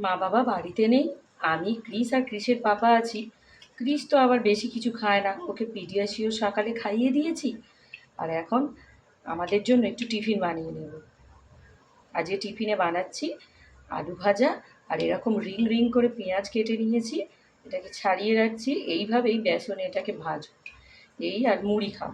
মা বাবা বাড়িতে নেই। আমি ক্রিস আর ক্রিসের পাপা আছি। ক্রিস তো আবার বেশি কিছু খায় না। ওকে পিডিয়াশিও সকালে খাইয়ে দিয়েছি। আর এখন আমাদের জন্য একটু টিফিন বানিয়ে নেব। আজকে টিফিনে বানাচ্ছি, আলু ভাজা আর এরকম রিং রিং করে পেঁয়াজ কেটে নিয়েছি। এটাকে ছাড়িয়ে রাখছি। এইভাবেই বেসনে এটাকে ভাজো এই আর মুড়ি খাও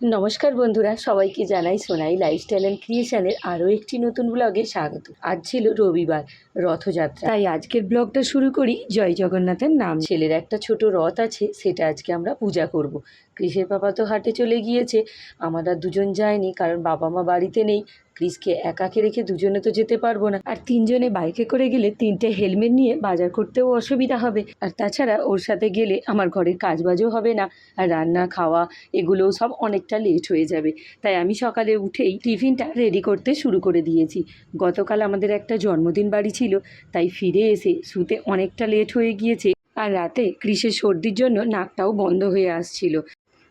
নমস্কার বন্ধুরা, সবাইকে জানাই সোনাই লাইফস্টাইল অ্যান্ড ক্রিয়েশনের আরও একটি নতুন ব্লগে স্বাগত। আজ ছিল রবিবার, রথযাত্রা। তাই আজকের ব্লগটা শুরু করি জয় জগন্নাথের নাম ছেলের একটা ছোট রথ আছে, সেটা আজকে আমরা পূজা করব। কৃষের বাবা তো হাটে চলে গিয়েছে, আমরা দুজন যায়নি কারণ বাবা মা বাড়িতে নেই ক্রিসকে একাকে রেখে দুজনে তো যেতে পারব না। আর তিনজনে বাইকে করে গেলে তিনটে হেলমেট নিয়ে বাজার করতেও অসুবিধা হবে। আর তাছাড়া ওর সাথে গেলে আমার ঘরের কাজবাজও হবে না। আর রান্না, খাওয়া এগুলোও সব অনেকটা লেট হয়ে যাবে। তাই আমি সকালে উঠেই টিফিনটা রেডি করতে শুরু করে দিয়েছি। গতকাল আমাদের একটা জন্মদিন বাড়ি ছিল, তাই ফিরে এসে শুতে অনেকটা লেট হয়ে গিয়েছে। আর রাতে কৃষের সর্দির জন্য নাকটাও বন্ধ হয়ে আসছিল।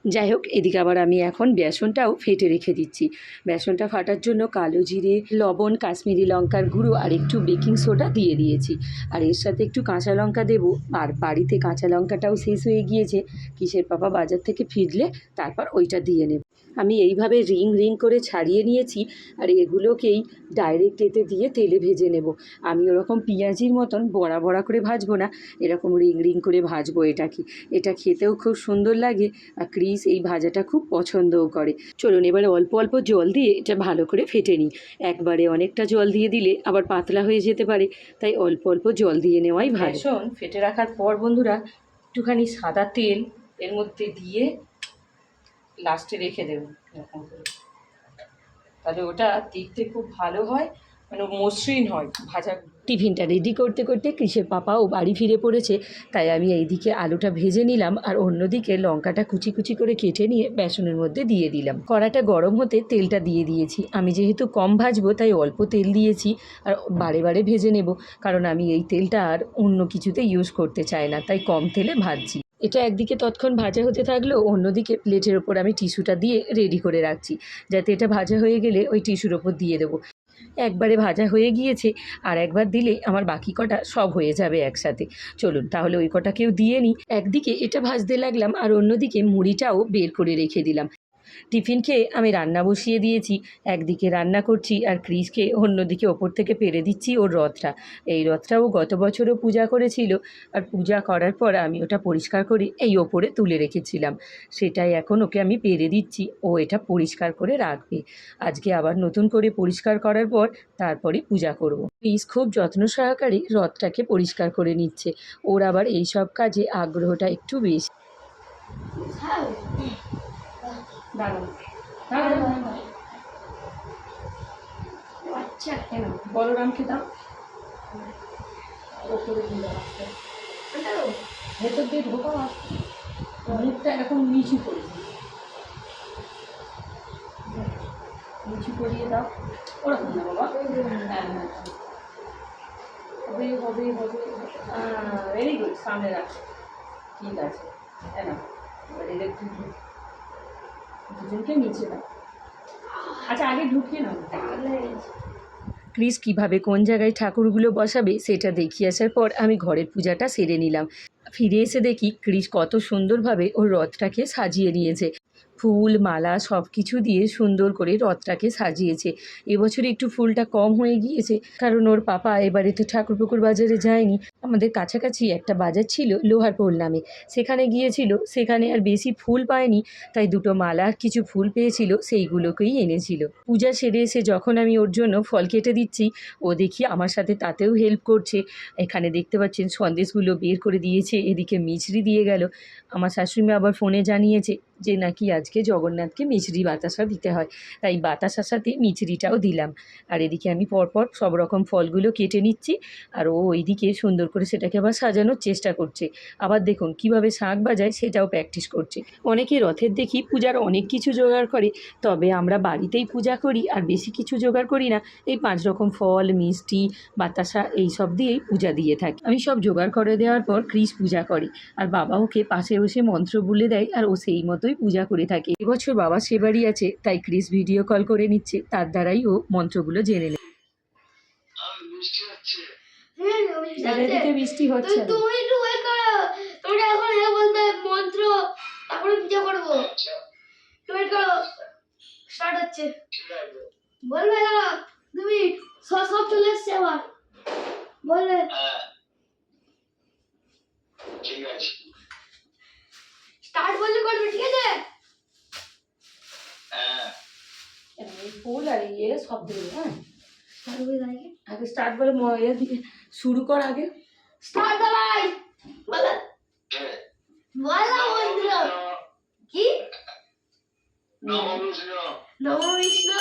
যাই হোক, এদিকে আবার আমি এখন বেসনটাও ফেটে রেখে দিচ্ছি। বেসনটা ফাটার জন্য কালো জিরে, লবণ, কাশ্মীরি লঙ্কার গুঁড়ো আর একটু বেকিং সোডা দিয়ে দিয়েছি। আর এর সাথে একটু কাঁচা লঙ্কা দেবো। আর বাড়িতে কাঁচা লঙ্কাটাও শেষ হয়ে গিয়েছে। কিসের পাপা বাজার থেকে ফিরলে তারপর ওইটা দিয়ে নেব। আমি এইভাবে রিং রিং করে ছাড়িয়ে নিয়েছি আর এগুলোকেই ডাইরেক্ট এতে দিয়ে তেলে ভেজে নেব। আমি ওরকম পেঁয়াজির মতন বড়া বড়া করে ভাজবো না, এরকম রিং রিং করে ভাজবো এটাকে। এটা খেতেও খুব সুন্দর লাগে আর ক্রিস এই ভাজাটা খুব পছন্দও করে। চলুন এবারে অল্প অল্প জল দিয়ে এটা ভালো করে ফেটে নিই। একবারে অনেকটা জল দিয়ে দিলে আবার পাতলা হয়ে যেতে পারে, তাই অল্প অল্প জল দিয়ে নেওয়াই ভালো। ফেটে রাখার পর বন্ধুরা একটুখানি সাদা তেল এর মধ্যে দিয়ে লাস্টে রেখে দেবো, এরকম করে। তাহলে ওটা দেখতে খুব ভালো হয় মানে মসৃণ হয়, ভাজা। টিফিনটা রেডি করতে করতে কৃষের পাপাও বাড়ি ফিরে পড়েছে, তাই আমি এইদিকে আলুটা ভেজে নিলাম আর অন্যদিকে লঙ্কাটা কুচি কুচি করে কেটে নিয়ে বেসনের মধ্যে দিয়ে দিলাম। কড়াটা গরম হতে তেলটা দিয়ে দিয়েছি। আমি যেহেতু কম ভাজবো, তাই অল্প তেল দিয়েছি আর বারে বারে ভেজে নেব, কারণ আমি এই তেলটা আর অন্য কিছুতে ইউজ করতে চাই না, তাই কম তেলে ভাজছি। এটা একদিকে তৎক্ষণ ভাজা হতে থাকলেও অন্যদিকে প্লেটের ওপর আমি টিস্যুটা দিয়ে রেডি করে রাখছি, যাতে এটা ভাজা হয়ে গেলে ওই টিস্যুর ওপর দিয়ে দেবো। একবারে ভাজা হয়ে গিয়েছে, আর একবার দিলে আমার বাকি কটা সব হয়ে যাবে একসাথে। চলুন, তাহলে ওই কটাকেও দিয়ে নিই। একদিকে এটা ভাজতে লাগলাম, আর অন্যদিকে মুড়িটাও বের করে রেখে দিলাম। টিফিন খেয়ে আমি রান্না বসিয়ে দিয়েছি। একদিকে রান্না করছি আর ক্রিসকে অন্যদিকে ওপর থেকে পেরে দিচ্ছি ওর রথটা। এই রথটাও গত বছরও পূজা করেছিল আর পূজা করার পর আমি ওটা পরিষ্কার করে এই ওপরে তুলে রেখেছিলাম। সেটাই এখন ওকে আমি পেরে দিচ্ছি। ও এটা পরিষ্কার করে রাখবে। আজকে আবার নতুন করে পরিষ্কার করার পর তারপরে পূজা করব। ক্রিস খুব যত্ন সহকারে রথটাকে পরিষ্কার করে নিচ্ছে। ওর আবার এই সব কাজে আগ্রহটা একটু বেশি। দাঁড়ান আচ্ছা কেন? বলরামকে দাও। ওপরে আস্তে ভেতর দিয়ে ঢোকাও মুখটা এরকম নিচু করে। নিচু করিয়ে দাও। ওরকম বাবা। হ্যাঁ হ্যাঁ। হবে হবে হবে। ভেরি গুড সামনে রাখো। ঠিক আছে। হ্যাঁ না এবার দুটো দুজনকে নিচে দাও। আচ্ছা আগে ঢুকিয়ে নাও। তাহলে ক্রিস কীভাবে কোন জায়গায় ঠাকুরগুলো বসাবে সেটা দেখিয়ে আসার পর আমি ঘরের পূজাটা সেরে নিলাম। ফিরে এসে দেখি ক্রিস কত সুন্দরভাবে ওর রথটাকে সাজিয়ে নিয়েছে। ফুল, মালা সব কিছু দিয়ে সুন্দর করে রথটাকে সাজিয়েছে। এবছর একটু ফুলটা কম হয়ে গিয়েছে, কারণ ওর পাপা এবারে তো ঠাকুরপুকুর বাজারে যায়নি। আমাদের কাছাকাছি একটা বাজার ছিল লোহার লোহারপোল নামে। সেখানে গিয়েছিল, সেখানে আর বেশি ফুল পায়নি, তাই দুটো মালা আর কিছু ফুল পেয়েছিল, সেইগুলোকেই এনেছিল। পূজা সেরে এসে যখন আমি ওর জন্য ফল কেটে দিচ্ছি, ও দেখি আমার সাথে তাতেও হেল্প করছে। এখানে দেখতে পাচ্ছেন সন্দেশগুলো বের করে দিয়েছে, এদিকে মিছরি দিয়ে গেল। আমার শাশুড়ি আবার ফোনে জানিয়েছে যে নাকি আজকে জগন্নাথকে মিছরি বাতাসা দিতে হয়। তাই বাতাসার সাথে মিছরিটাও দিলাম। আর এদিকে আমি পরপর সব রকম ফলগুলো কেটে নিচ্ছি। আর ও ওইদিকে সুন্দর করে সেটাকে আবার সাজানোর চেষ্টা করছে। আবার দেখুন কীভাবে শাঁখ বাজায় সেটাও প্র্যাকটিস করছে। অনেকে রথের দেখি পূজার অনেক কিছু জোগাড় করে, তবে আমরা বাড়িতেই পূজা করি আর বেশি কিছু জোগাড় করি না। এই পাঁচ রকম ফল, মিষ্টি, বাতাসা এই সব দিয়েই পূজা দিয়ে থাকি। আমি সব জোগাড় করে দেওয়ার পর ক্রিস পূজা করে। আর বাবা ওকে পাশে বসে মন্ত্র বলে দেয় আর ও সেই মতোই পূজা করে থাকে। এবছর বাবা সে বাড়ি আছে তাই ক্রিস ভিডিও কল করে নিচ্ছে। তার দ্বারাই ও মন্ত্রগুলো জেনে নেয়। বৃষ্টি হ্যাঁ বৃষ্টি হচ্ছে। তুমি করো। তোমরা এখন এ বলতে মন্ত্র তারপরে পূজা করব। আচ্ছা। ওয়েট করো। স্টার্ট হচ্ছে। বলবে দাঁড়া তুমি সব সব চলে এসছে আবার। বলবে হ্যাঁ। ঠিক আছে। স্টার্ট বললে করবে ঠিক আছে হ্যাঁ এই ফুল আর ইয়ে সব দেবে হ্যাঁ স্টার্ট বলে দাঁড়িয়ে আগে স্টার্ট বলে ম- এর দিকে শুরু কর আগে স্টার্ট দাঁড়াই বলে হ্যাঁ বলো মন্ত্র কি নম বিষ্ণু নম বিষ্ণু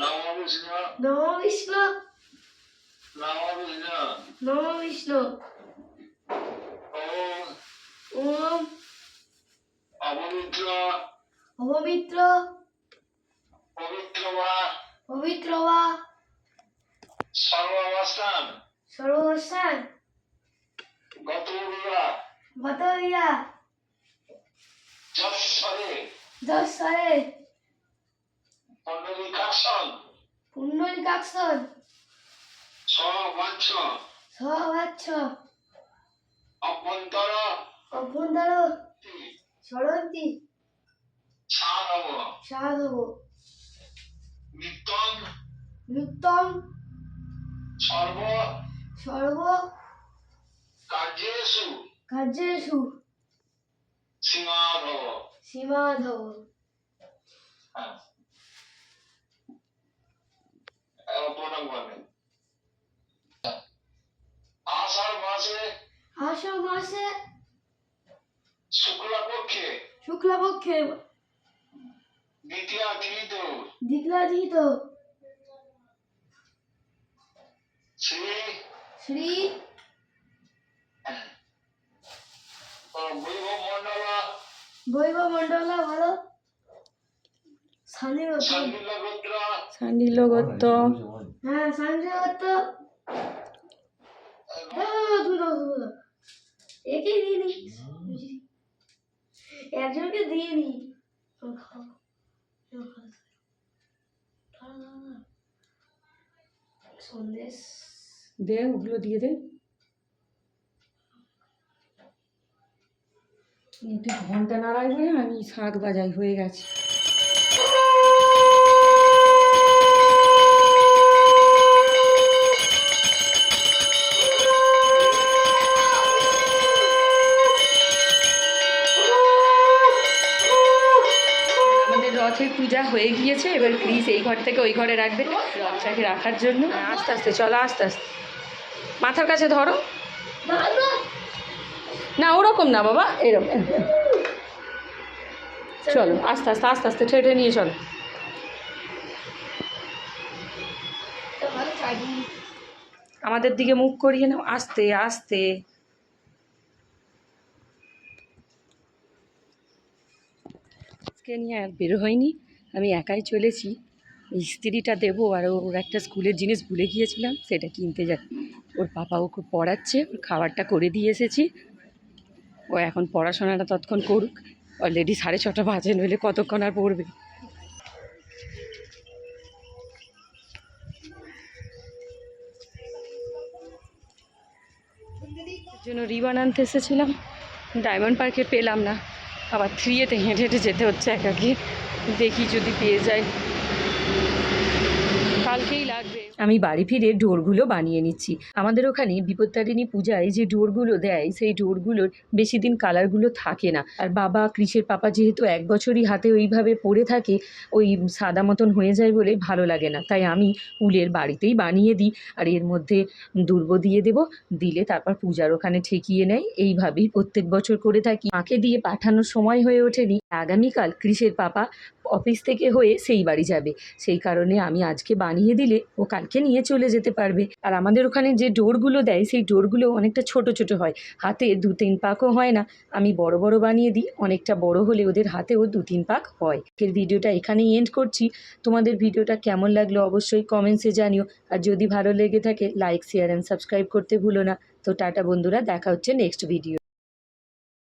নম বিষ্ণু নম বিষ্ণু নম বিষ্ণু নম বিষ্ণু অপবিত্র। অপবিত্র। পবিত্র বা পবিত্র বা সর্বাবস্থান। সর্বস্থান গত বিবা গত ইয়া যশ্বরে দশ সালে পণ্ডলিকাক্ষণ পুণ্ডলিকাক্ষণ সবাচ্ছ সহাচ্ছ অভ্যন্তর। অভ্যন্তর সরন্তি সাধব নিত্যং নিত্যম। সর্ব। সর্ব। কার্যেষু। কার্যেষু। সীমাধব সীমাধব হ্যাঁ। প্রণাম শুক্লপক্ষে দ্বিতীয় তৃতীয় দ্বিগ্রাজিত শ্রী শ্রী বৈভব মন্ডল বৈভব মন্ডলা ভালো স্বাধীন সংগীত গোত্র সান্ডিল গত্ত হ্যাঁ তুমি দাও তুমি দাও একে দিয়ে নি একজনকে দিয়ে দাঁড়া। সন্দেশ দে ওগুলো দিয়ে দে। তুই ঘণ্টা নাড়াই বলে আমি শাক বাজাই হয়ে গেছে। রথের পূজা হয়ে গিয়েছে এবার প্লিজ এই ঘর থেকে ওই ঘরে রাখবে রথটাকে রাখার জন্য। আস্তে আস্তে চলো আস্তে আস্তে। মাথার কাছে ধরো। না ওরকম না বাবা এরকম চলো। আস্তে আস্তে আস্তে আস্তে ঠেটে নিয়ে চলো। আমাদের দিকে মুখ করিয়ে নাও। আস্তে আস্তে। আজকে নিয়ে আর বেরো হয়নি। আমি একাই চলেছি। এই স্ত্রীটা দেবো আর ওর একটা স্কুলের জিনিস ভুলে গিয়েছিলাম, সেটা কিনতে যাই ওর পাপা ওকে পড়াচ্ছে, ওর খাবারটা করে দিয়ে এসেছি। ও এখন পড়াশোনাটা তৎক্ষণ করুক। অলরেডি সাড়ে ছটা বাজে, নইলে কতক্ষণ আর পড়বে? জন্য রিবান আনতে এসেছিলাম। ডায়মন্ড পার্কে পেলাম না। আবার থ্রি এতে হেঁটে হেঁটে যেতে হচ্ছে একাকি। দেখি যদি পেয়ে যাই। কালকেই লাগবে। আমি বাড়ি ফিরে ডোরগুলো বানিয়ে নিচ্ছি। আমাদের ওখানে বিপত্তারিণী পূজায় যে ডোরগুলো দেয়, সেই ডোরগুলোর বেশি দিন কালারগুলো থাকে না। আর বাবা কৃষের পাপা যেহেতু এক বছরই হাতে ওইভাবে পড়ে থাকে, ওই সাদা মতন হয়ে যায় বলে ভালো লাগে না। তাই আমি উলের বাড়িতেই বানিয়ে দিই আর এর মধ্যে দুর্ব দিয়ে দেব, দিলে তারপর পূজার ওখানে ঠেকিয়ে নেয়। এইভাবেই প্রত্যেক বছর করে থাকি। মাকে দিয়ে পাঠানোর সময় হয়ে ওঠেনি। আগামীকাল কৃষের পাপা অফিস থেকে হয়ে সেই বাড়ি যাবে। সেই কারণে আমি আজকে বানিয়ে দিলে ও কালকে নিয়ে চলে যেতে পারবে। আর আমাদের ওখানে যে ডোরগুলো দেয়, সেই ডোরগুলো অনেকটা ছোট ছোট হয়। হাতে দু তিন পাকও হয় না। আমি বড় বড় বানিয়ে দিই, অনেকটা বড় হলে ওদের হাতেও দু তিন পাক হয়। এর ভিডিওটা এখানেই এন্ড করছি। তোমাদের ভিডিওটা কেমন লাগল অবশ্যই কমেন্টসে জানিও। আর যদি ভালো লেগে থাকে লাইক শেয়ার অ্যান্ড সাবস্ক্রাইব করতে ভুলো না। তো টাটা বন্ধুরা, দেখা হচ্ছে নেক্সট ভিডিও